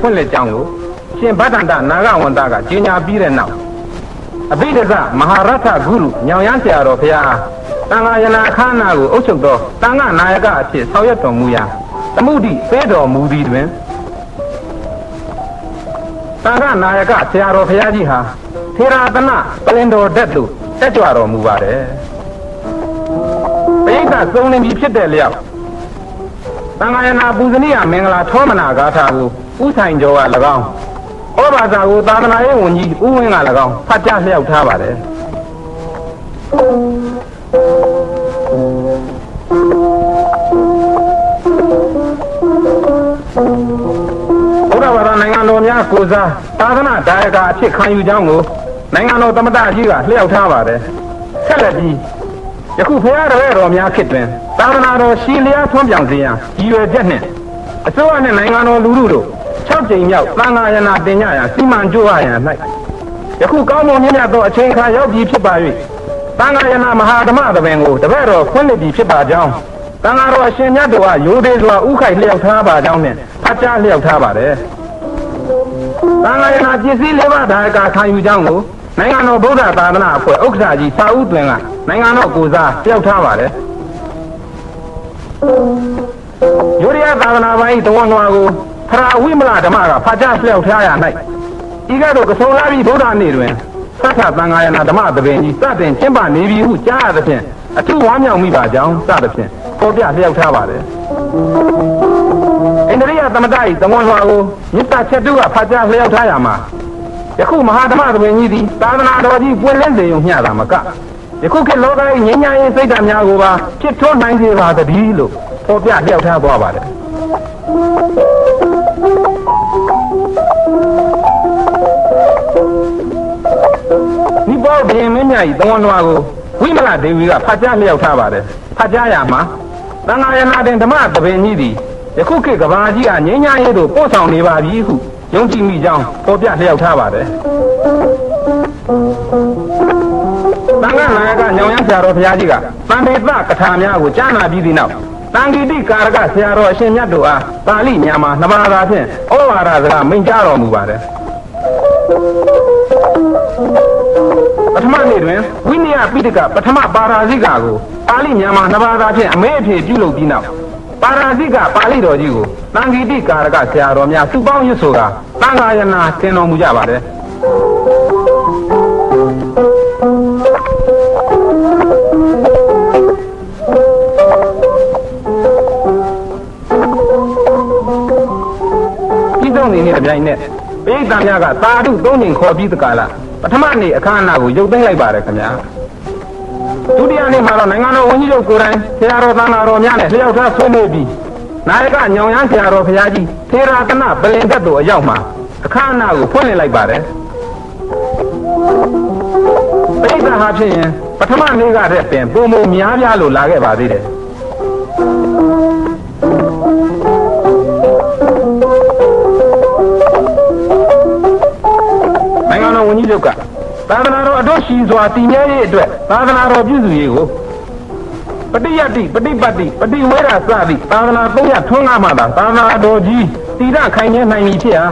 ဖွင့်လက်ကြောင်းကိုရှင်ဗဒ္ဒန္တနာဂဝန္တကကြီးညာပြီးတဲ့နောက်အဘိဓဇမဟာရထဂုရုညောင်ရမ်းဆရာတော်ဘုရားအားတန်ဃာယနာအခမ်းအနားကိုအုပ်ချုပ်သောတန်ဃာနာယကအဖြစ်ဆောင်ရွက်တော်မူရာသမုဒိပေးတော်မူသည်တွင်တန်ဃာနာယကဆရာတော်ဘုရားကြီးဟာထေရသနပလင်တော်တက်သို့တက်ကြွတော်မူပါတယ်ပိဋကသုံးနေပြီဖြစ်တဲ့လျောက် တန်ခါယနာပူဇနိယမင်္ဂလာထောမနာဂါထာကိုဥဆိုင်ကျော်က၎င်းဩဘာသာကိုသာသနာရေးဝန်ကြီးဦးဝင်းက၎င်းဖတ်ကြားလျှောက်ထားပါတယ်ဘုရားဘာသာနိုင်ငံတော်များကိုစားသာသနာဒါယကအဖြစ်ခံယူကြောင်းကိုနိုင်ငံတော်သမ္မတကြီးကလျှောက်ထားပါတယ်ဆက်လက်ပြီး ယခုဖရာတော်ရဲ့တော်များခေတ်တွင်သာသနာတော်ရှည်လျားထွန်းပြောင်စေရန်ရည်ရွယ်ချက်နှင့်အစိုးရနှင့်နိုင်ငံတော်လူထုတို့6ကြိမ်မြောက်သံဃာယနာတင်ညရာစီမံကြိုးရရန်၌ယခုကောင်းမွန်မြတ်မြတ်သောအချိန်အခါရောက်ပြီဖြစ်ပါ၍သံဃာယနာမဟာဓမ္မသဘင်ကိုတပည့်တော်ဖွင့်လှစ်ပြီဖြစ်ပါကြောင်းသံဃာတော်အရှင်မြတ်တို့အားရိုသေစွာဥခိုက်လျှောက်ထားပါကြောင်းနှင့်ဖတ်ကြားလျှောက်ထားပါတယ်သံဃာယနာပစ္စည်းလေးပါးဒါကခံယူကြောင်းကို နိုင်ငံတော်ဗုဒ္ဓသာသနာအဖွဲ့ဥက္ကဋ္ဌကြီးစာဦးသွင်ကနိုင်ငံတော်ကိုစားလျှောက်ထားပါတယ်ယိုရိယသာသနာပိုင်းတဝန်တော်ကိုဖရာဝိမလဓမ္မကဖာကြားလျှောက်ထားရ၌ဤကဲ့သို့ကဆုံလာပြီးဗုဒ္ဓနေ့တွင်သတ္ထသံဃာယနာဓမ္မသဘင်ကြီးစတင်ကျင့်ပနေပြီဟုကြားရသဖြင့်အထူးဝမ်းမြောက်မိပါကြောင်းစသဖြင့်ပေါ်ပြလျှောက်ထားပါတယ်အိန္ဒြိယသမတ၏တဝန်တော်ကိုမြစ်တာချက်တုကဖာကြားလျှောက်ထားရမှာ ယခုမဟာဓမ္မသဘင်ကြီးသည်သာသနာတော်ကြီးပွင့်လင်းစေုံမျှတာမကယခုခေတ်လောက၏ငြိမ်းချမ်းရေးစိတ်ဓာတ်များကိုပါဖြစ်ထွန်းနိုင်စေပါသတည်းလို့ပေါ်ပြလျှောက်ထားသွားပါတယ်ဒီပေါ်ဘရင်မင်းမြတ်ကြီးတဝန်တော်ကိုဝိမလဒေဝီကဖတ်ကြားလျှောက်ထားပါတယ်ဖတ်ကြားရမှာသံဃာယနာတင်ဓမ္မသဘင်ကြီးသည်ယခုခေတ်ကဘာကြီးကငြိမ်းချမ်းရေးတို့ပို့ဆောင်နေပါပြီဟု ယုံကြည်မိကြောင်းပေါ်ပြလျှောက်ထားပါတယ်သံဃာနာယကညောင်ရမ်းဆရာတော်ဘုရားကြီးကတန်တေသကထာများကိုကြားနာပြီးသည့်နောက်တန်ဂီတိကာရကဆရာတော်အရှင်မြတ်တို့အားပါဠိမြန်မာနမသာဖြင့်ဩဝါဒစကားမိန့်ကြားတော်မူပါတယ်ပထမနေ့တွင်ဝိနည်းပိဋကပထမပါရာဇိကကိုပါဠိမြန်မာနမသာဖြင့်အမေအဖြေပြုလုပ်ပြီးနောက် ပါရာဇိကပါဠိတော်ကြီးကိုတန်ဂီတိကာရကဆရာတော်များစုပေါင်းရွတ်ဆိုတာတန်ခါယနာတင်တော်မူကြပါတယ်ပြီးဆုံးနေနေတဲ့ပြိုင်နဲ့ပိဋကများကသာဓုသုံးချိန်ခေါ်ပြီးတကလားပထမနေ့အခမ်းအနားကိုရုပ်သိမ်းလိုက်ပါတယ်ခင်ဗျာ ဒုတိယနေ့မှာတော့နိုင်ငံတော်ဝန်ကြီးချုပ်ကိုယ်တိုင်ဆရာတော်သံဃာတော်များနဲ့လျှောက်ထားဆွေးနွေးပြီးနာယကညောင်ရမ်းဆရာတော်ဘုရားကြီးသေရာတနပလင်သက်တို့အရောက်မှာအခမ်းအနားကိုဖွင့်လှစ်လိုက်ပါတယ်ပိဋကဟာဖြစ်ရင်ပထမနေ့ကတည်းကပင်ပုံမများပြားလို့လာခဲ့ပါသေးတယ် သာသနာတော်အတော့ရှိစွာတည်မြဲရေးအတွက်သာသနာတော်ပြုစုရေးကိုပฏิယတ္တိပฏิပတ်တိပฏิဝေရစသည်သာသနာသုံးရထွန်းကားမှသာသာသနာတော်ကြီးတည်ရခိုင်နေနိုင်ပြီဖြစ်ဟာ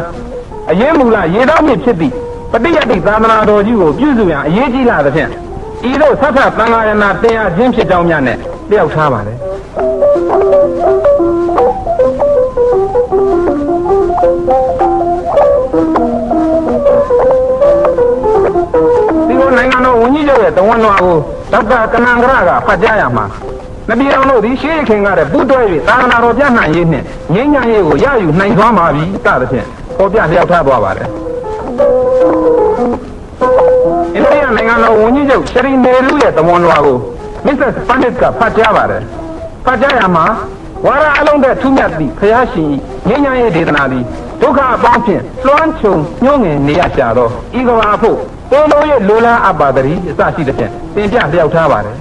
အရေးမူလရေတော်မြစ်ဖြစ်သည့်ပฏิယတ္တိသာသနာတော်ကြီးကိုပြုစုရန်အရေးကြီးလာသဖြင့်ဤသို့သတ်ထသံဃာယနာတင်ရခြင်းဖြစ်ကြောင်းများနဲ့လျှောက်ထားပါတ ရဲ့တဝန်တော်ကိုဒေါက်တာကနန်ကရကဖတ်ကြားရမှာနပြည်တော်တို့ဒီရှေးခင်ကတဲ့ပူးတွဲ၍သာသနာတော်ပြနှံ့ရေးနှင့်ငြိမ်းချမ်းရေးကိုရယူနိုင်သွားပါပြီစသဖြင့်ပေါ်ပြလျှောက်ထားသွားပါတယ်အိန္ဒိယနိုင်ငံတော်ဝန်ကြီးချုပ်ရှရီနေလူရဲ့တဝန်တော်ကိုမစ္စစ်ပန္နစ်ကဖတ်ကြားပါတယ်ဖတ်ကြားရမှာဝါရအလုံးတဲ့ထူးမြတ်သည့်ဖယားရှင်ငြိမ်းချမ်းရေးဒေသနာသည်ဒုက္ခအပေါင်းဖြင့်လွှမ်းခြုံညှိုးငင်နေရကြသောဤကဘာဖို့ ကိုလိုရဲ့လိုလားအပ်ပါတည်းအစရှိတဲ့ဖြင့်သင်ပြလျှောက်ထားပါတယ်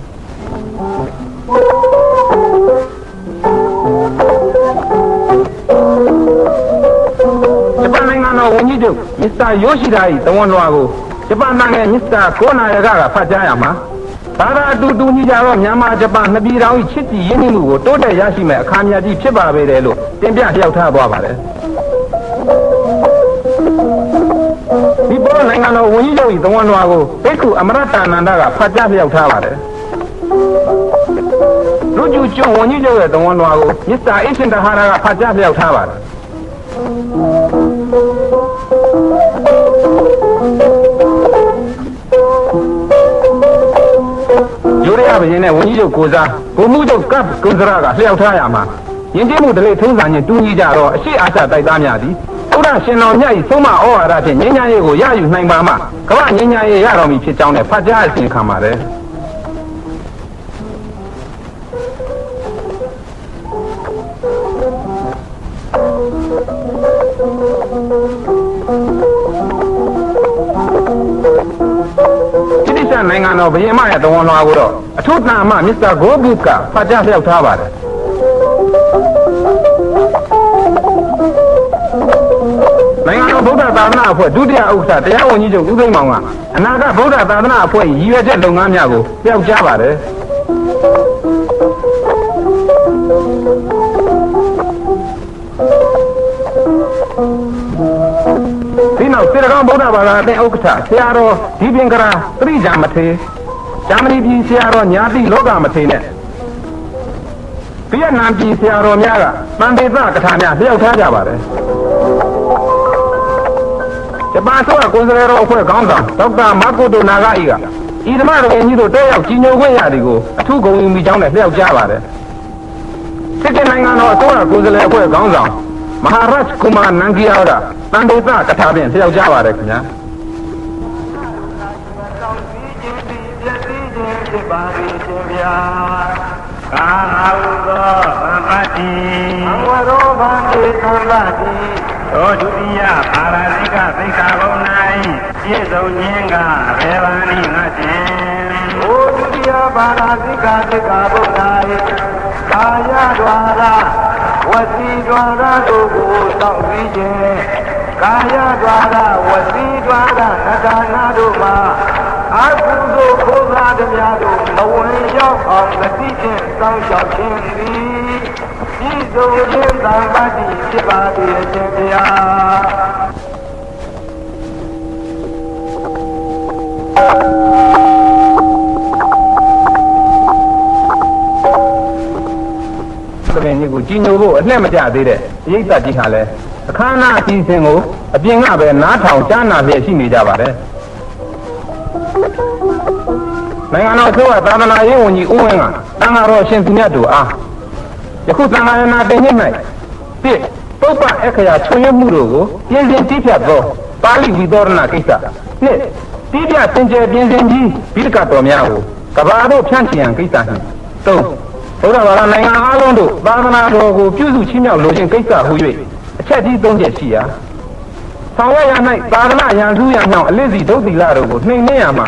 ဂျပန်နိုင်ငံတော်ဝန်ကြီးချုပ်မစ္စတာယိုရှိဒါ၏တဝန်တော်ကိုဂျပန်နိုင်ငံမစ္စတာကိုနာယကကဖတ်ကြားရမှာဘာသာအတူတူညီကြတော့မြန်မာဂျပန်နှစ်ပြည်တော်၏ချစ်ကြည်ရင်းနှီးမှုကိုတိုးတက်ရရှိမဲ့အခါမြတ်ကြီးဖြစ်ပါပေတယ်လို့တင်ပြလျှောက်ထားသွားပါတယ် ဒီပေါ်နိုင်ငံတော်ဝန်ကြီးချုပ်၏သဝန်တော်ကိုဘိက္ခုအမရတဏန္ဒကဖတ်ကြားလျှောက်ထားပါတယ်လူကျူကျွန်းဝန်ကြီးချုပ်ရဲ့သဝန်တော်ကိုမစ္စတာအင်းရှင်တဟာရကဖတ်ကြားလျှောက်ထားပါတယ်ယူရရဘရင်နဲ့ဝန်ကြီးချုပ်ကိုစားဘုံမှုချုပ်ကပ်ကုစရကလျှောက်ထားရမှာယဉ်ကျေးမှုတလေထုံးစံချင်းတူညီကြတော့အရှိအာရှတိုက်သားများသည် ဘုရားရှင်တော်မြတ်၏သုံးမဩဝါဒဖြင့်ငြိမ်းချမ်းရေးကိုရယူနိုင်ပါမှကမ္ဘာငြိမ်းချမ်းရေးရတော်မူဖြစ်ကြောင်းနဲ့ဖတ်ကြားအစီရင်ခံပါတယ်တိတိကျနိုင်ငံတော်ဘုရင်မရဲ့တဝန်လွာကိုတော့အထုတန်အမမစ္စတာဂိုးဘုကဖတ်ကြားလျှောက်ထားပါတယ် နိုင်ငံတော်ဗုဒ္ဓသာသနာအဖွဲ့ဒုတိယဥက္ကဋ္ဌတရားဝန်ကြီးချုပ်ဦးသိန်းမောင်ကအနာဂတ်ဗုဒ္ဓသာသနာအဖွဲ့ရည်ရွယ်ချက်လုပ်ငန်းများကိုပြောက်ကြားပါတယ်ဒီနောက်စေတကောင်းဗုဒ္ဓဘာသာအသင်းဥက္ကဋ္ဌဆရာတော်ဒီပင်ကရာသတိကြမထေဂျာမနီပြည်ဆရာတော်ညာတိလောကမထေနဲ့ဗီယက်နမ်ပြည်ဆရာတော်များကတန်တေသကထာများလျှောက်ထားကြပါတယ် ဂျပန်ဆိုကကွန်ဆယ်ရောအဖွဲ့ခေါင်းဆောင်ဒေါက်တာမာကိုတိုနာဂါအီကဤဓမ္မတော်ကြီးတို့တက်ရောက်ကြီးညိုခွင့်ရသည်ကိုအထူးဂုဏ်ယူမိကြောင်းနဲ့လျှောက်ကြားပါတယ်စစ်တပ်နိုင်ငံတော်အစိုးရကိုယ်စားလှယ်အဖွဲ့ခေါင်းဆောင်မဟာရတ်ကူမာနန်ကီယာကတန်တေသကထာဖြင့်လျှောက်ကြားပါတယ်ခင်ဗျာတောင်းစီခြင်းဒီပြည့်စည်ခြင်းဖြစ်ပါ၏ရှင်ဗျာကာဟုသောသမ္ပတိအဝရောဗန္တိသမ္ပတိ သောဒုတိယပါရဇိကသိက္ခာပုံ၌ပြည့်စုံခြင်းကဘေဘာနိငါခြင်းသောဒုတိယပါရဇိကသိက္ခာပုံ၌ကာယဒွါရဝစီဒွါရတို့ကိုတောက်ပြီးခြင်းကာယဒွါရဝစီဒွါရနဂါနာတို့မှာ အကုသိုလ်ခိုးစားသည်များတို့မဝင်ရောက်အောင်မသိခြင်းစောင့်ရှောက်ခြင်းသည်ဤသို့ခြင်းသံပါတိဖြစ်ပါသည်အရှင်ဘုရားသဘင်ကြီးကိုကြီးညိုဖို့အလှည့်မကြသေးတဲ့ရိတ်သက်ကြီးဟာလဲအခမ်းအနားအစီအစဉ်ကိုအပြင်ကပဲနားထောင်ကြားနာလျက်ရှိနေကြပါတယ် နိုင်ငံတော်ဆိုကသာသနာရေးဝန်ကြီးဦးဝင်းကတန်ဃာတော်ရှင်သူမြတ်တို့အားယခုသံဃာရဏတင်ညစ်၌ပြည့်ပုပ္ပအခရာချွေရမှုတို့ကိုပြင်းပြင်းတိဖြတ်သောပါဠိဝိသောရဏကိစ္စနှစ်တိပြစင်ကြယ်ပြင်းစင်ကြီးဘိဒကတော်များကိုကဘာတို့ဖြန့်ချီရန်ကိစ္စနှင့်သုံးဘုရားဘာသာနိုင်ငံအားလုံးတို့သာသနာတော်ကိုပြုစုချင်းမြောက်လိုခြင်းကိစ္စဟူ၍အချက်ကြီး၃ချက်ရှိရာ ဆောင်ရွက်ရ၌သာသနာရန်သူရန်နှောင်းအလစ်စီဒုတိလတို့ကိုနှိမ်နှင်းရမှာ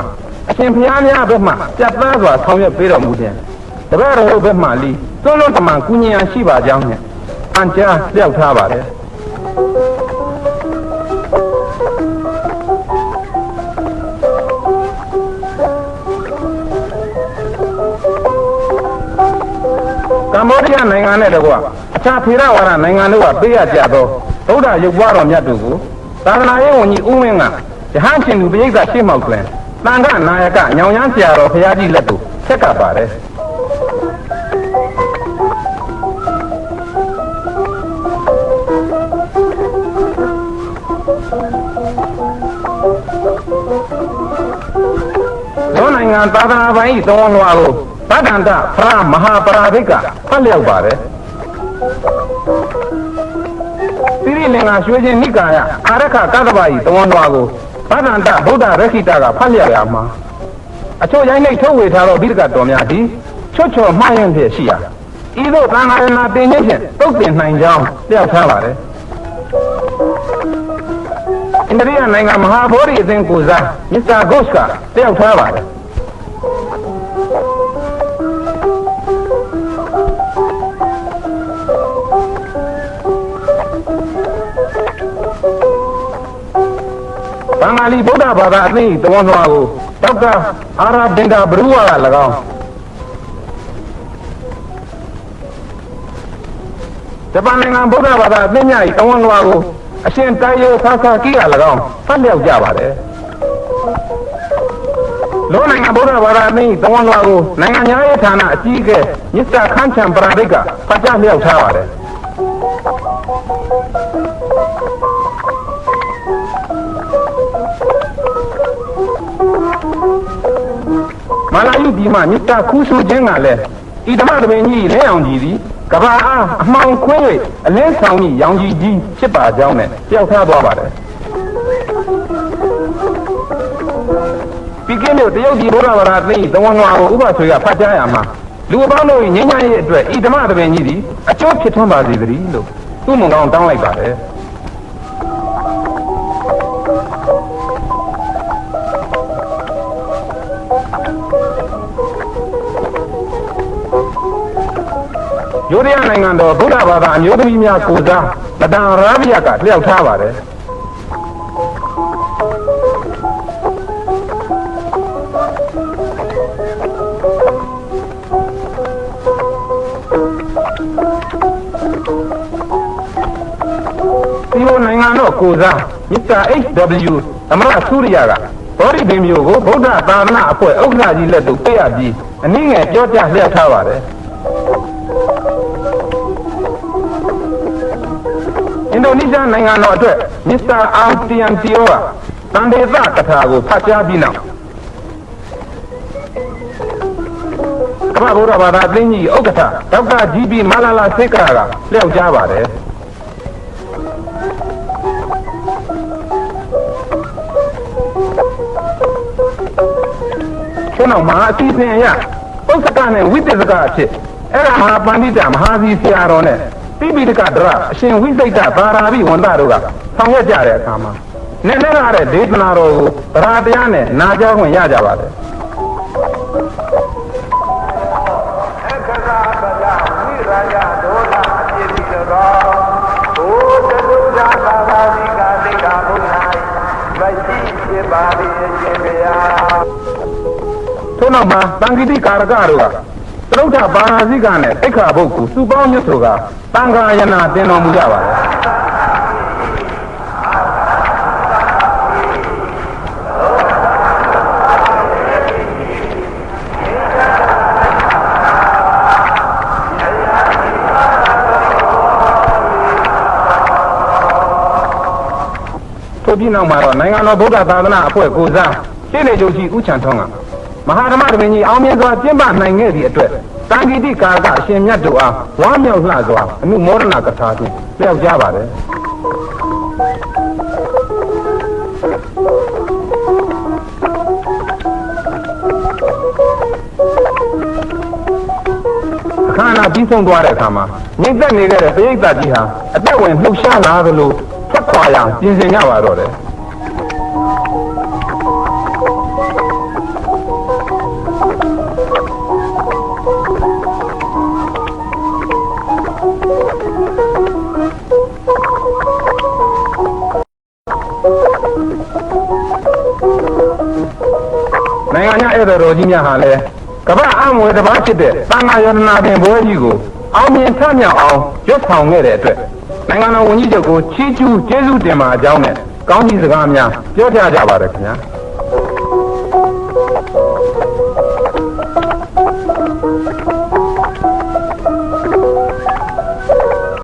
အရှင်ဘုရားများဘက်မှပြတ်သားစွာဆောင်ရွက်ပေးတော်မူခြင်းတပည့်တော်တို့ဘက်မှလီသွလုံးတမန်ကုညင်ရန်ရှိပါကြောင်းနဲ့အံကြားလျှောက်ထားပါတယ်ကမ္ဘောဒီးယားနိုင်ငံနဲ့တကွအခြားထေရဝါဒနိုင်ငံတို့ကပေးရကြသောဗုဒ္ဓရုပ်ပွားတော်မြတ်တို့ကို သာသနာရေးဝန်ကြီးဦးဝင်းကရဟန်းရှင်သူပိဋကရှေ့မှောက်တွင်တန်ခနာယကညောင်ရမ်းဆရာတော်ဘုရားကြီးလက်သို့ဆက်ကပ်ပါတယ်သောနိုင်ငံသာသနာပိုင်ဤသုံးလွှာကိုဗဒ္ဒန္တဖရမဟာပရာဘိကဖတ်လျောက်ပါတယ် သီရိလင်္ကာရွှေချင်းနိကာယအာရခကသဗ္ဗဤသုံးလွှာကိုဗဒ္ဒန္တဗုဒ္ဓရခိတကဖတ်လျောက်ရမှာအချို့ရိုင်းနှိပ်ထုတ်ဝေထားသောဘိဒကတော်များသည်ချွတ်ချော်မှားယွင်းဖြစ်ရှိရာဤသို့သံဃာရဏတင်ခြင်းဖြင့်တုတ်တင်နိုင်ကြောင်းလျှောက်ထားပါတယ်အိန္ဒိယနိုင်ငံမဟာဗောဓိအသင်းကိုစားမစ္စတာဂုတ်ကတယောက်ထားပါတယ် ဘင်္ဂါလီဗုဒ္ဓဘာသာအသင်းဤတဝန်တော်ကိုဒေါက်တာအာရာဒင်တာဘရူဝါက၎င်းဂျပန်နိုင်ငံဗုဒ္ဓဘာသာအသိဉာဏ်ဤအဝန်လွာကိုအရှင်တိုင်ယောဆာဆာကီက၎င်းဖတ်လျောက်ကြပါတယ်လောနိုင်ငံဗုဒ္ဓဘာသာအသိသဝန်လွာကိုနိုင်ငံညာရေးဌာနအကြီးအကဲမစ္စတာခန်းချံပရာဒိတ်ကဖတ်ကြားလျောက်ထားပါတယ် မလာယုပြည်မှမြစ်တာခူးဆူခြင်းကလည်းဤဓမ္မတပင်ကြီးလဲအောင်ကြီးသည်ကဘာအားအမှောင်ခွင်း၍အလင်းဆောင်ကြီးရောင်ကြီးကြီးဖြစ်ပါကြောင်းနဲ့တယောက်ထားသွားပါတယ်ပြီးကင်းလို့တရုတ်ပြည်ဘုရားဗရာသိသဝနွာကိုဥပဆွေကဖတ်ကြားရမှာလူအပေါင်းတို့၏ငြိမ်းချမ်းရေးအတွက်ဤဓမ္မတပင်ကြီးသည်အကျိုးဖြစ်ထွန်းပါစေသတည်းလို့သူ့မုံကောင်းတောင်းလိုက်ပါတယ် ယိုဒယာနိုင်ငံတော်ဗုဒ္ဓဘာသာအမျိုးသမီးများကိုစားမတန်ရာဘိယကလျှောက်ထားပါတယ်ဒီလိုနိုင်ငံတော်ကိုစားမစ္စတာ HW သမရဆူရိယာကဘောဓိပင်မျိုးကိုဗုဒ္ဓသာသနာအဖွဲ့ဥက္ကဋ္ဌကြီးလက်သို့ပေးအပ်ပြီးအနည်းငယ်ပြောကြားလျှောက်ထားပါတယ် အင်ဒိုနီးရှားနိုင်ငံတော်အတွက်မစ္စတာအာတီယန်တီယိုကတန်ဒေသကထာကိုဖတ်ကြားပြီးနောက်ကမ္ဘာဘုရားဘာသာအသင်းကြီးဥက္ကဋ္ဌဒေါက်တာဂျီပီမာလာလာစိတ်ကရာကလျှောက်ကြားပါတယ်ခုနောက်မှာအစီအစဉ်အရပုစ္ဆကနဲ့ဝိတ္တစကအဖြစ် အဲ့ဒါမဟာပန္တိတမဟာစီဆရာတော်နဲ့ပိပိတကဒရအရှင်ဝိစိတ်တသာရာဘိဝန္တတို့ကဆောင်ရွက်ကြတဲ့အခါမှာနည်းနည်းရတဲ့ဒေသနာတော်ကိုသရတရားနဲ့နာကြားခွင့်ရကြပါတယ်အခရာပလဝိရာယဒေါသအပြည့်ဒီတော်ဘုဒ္ဓဒုသာသာသာသီကတိကဘုရားမရှိဖြစ်ပါလေရှင်ဗျာထို့နောက်မှာတန်ခိတိကာရကတို့က သရုတ်ထဘာနာဇိကနဲ့တိခါဘုတ်ကိုစုပေါင်းညွတ်ဆိုကတန်ခါယနာတင်တော်မူကြပါတယ်ထို့ပြီးနောက်မှာတော့နိုင်ငံတော်ဗုဒ္ဓသာသနာအဖွဲ့ကိုစားရှင်းနေကြကြီးဥချံထုံးကမဟာဓမ္မတပင်ကြီးအောင်မြင်စွာကျင့်ပနိုင်ခဲ့သည့်အတွက် တန်ခိတိကာကအရှင်မြတ်တို့အားဝါမြောက်လှစွာအမှုမောဒနာကထာဖြင့်လျှောက်ကြပါတယ်အခမ်းအနားပြီးဆုံးသွားတဲ့အခါမှာငြိမ့်သက်နေခဲ့တဲ့ပရိသတ်ကြီးဟာအသက်ဝင်လှုပ်ရှားလာသလိုထွက်ခွာရအောင်ပြင်ဆင်ကြပါတော့တယ် နိုင်ငံခြားဧည့်သည်တော်ကြီးများဟာလည်းကမ္ဘာအမွေတစ်ပါးဖြစ်တဲ့သံဃာယတနာပင်ဘွဲကြီးကိုအောင်မြင်ထမြောက်အောင်ရွတ်ဆောင်ခဲ့တဲ့အတွက်နိုင်ငံတော်ဝန်ကြီးချုပ်ကိုချီးကျူးကျေးဇူးတင်ပါအကြောင်းနဲ့ကောင်းကြီးစကားများပြောကြားကြပါရခင်ဗျာ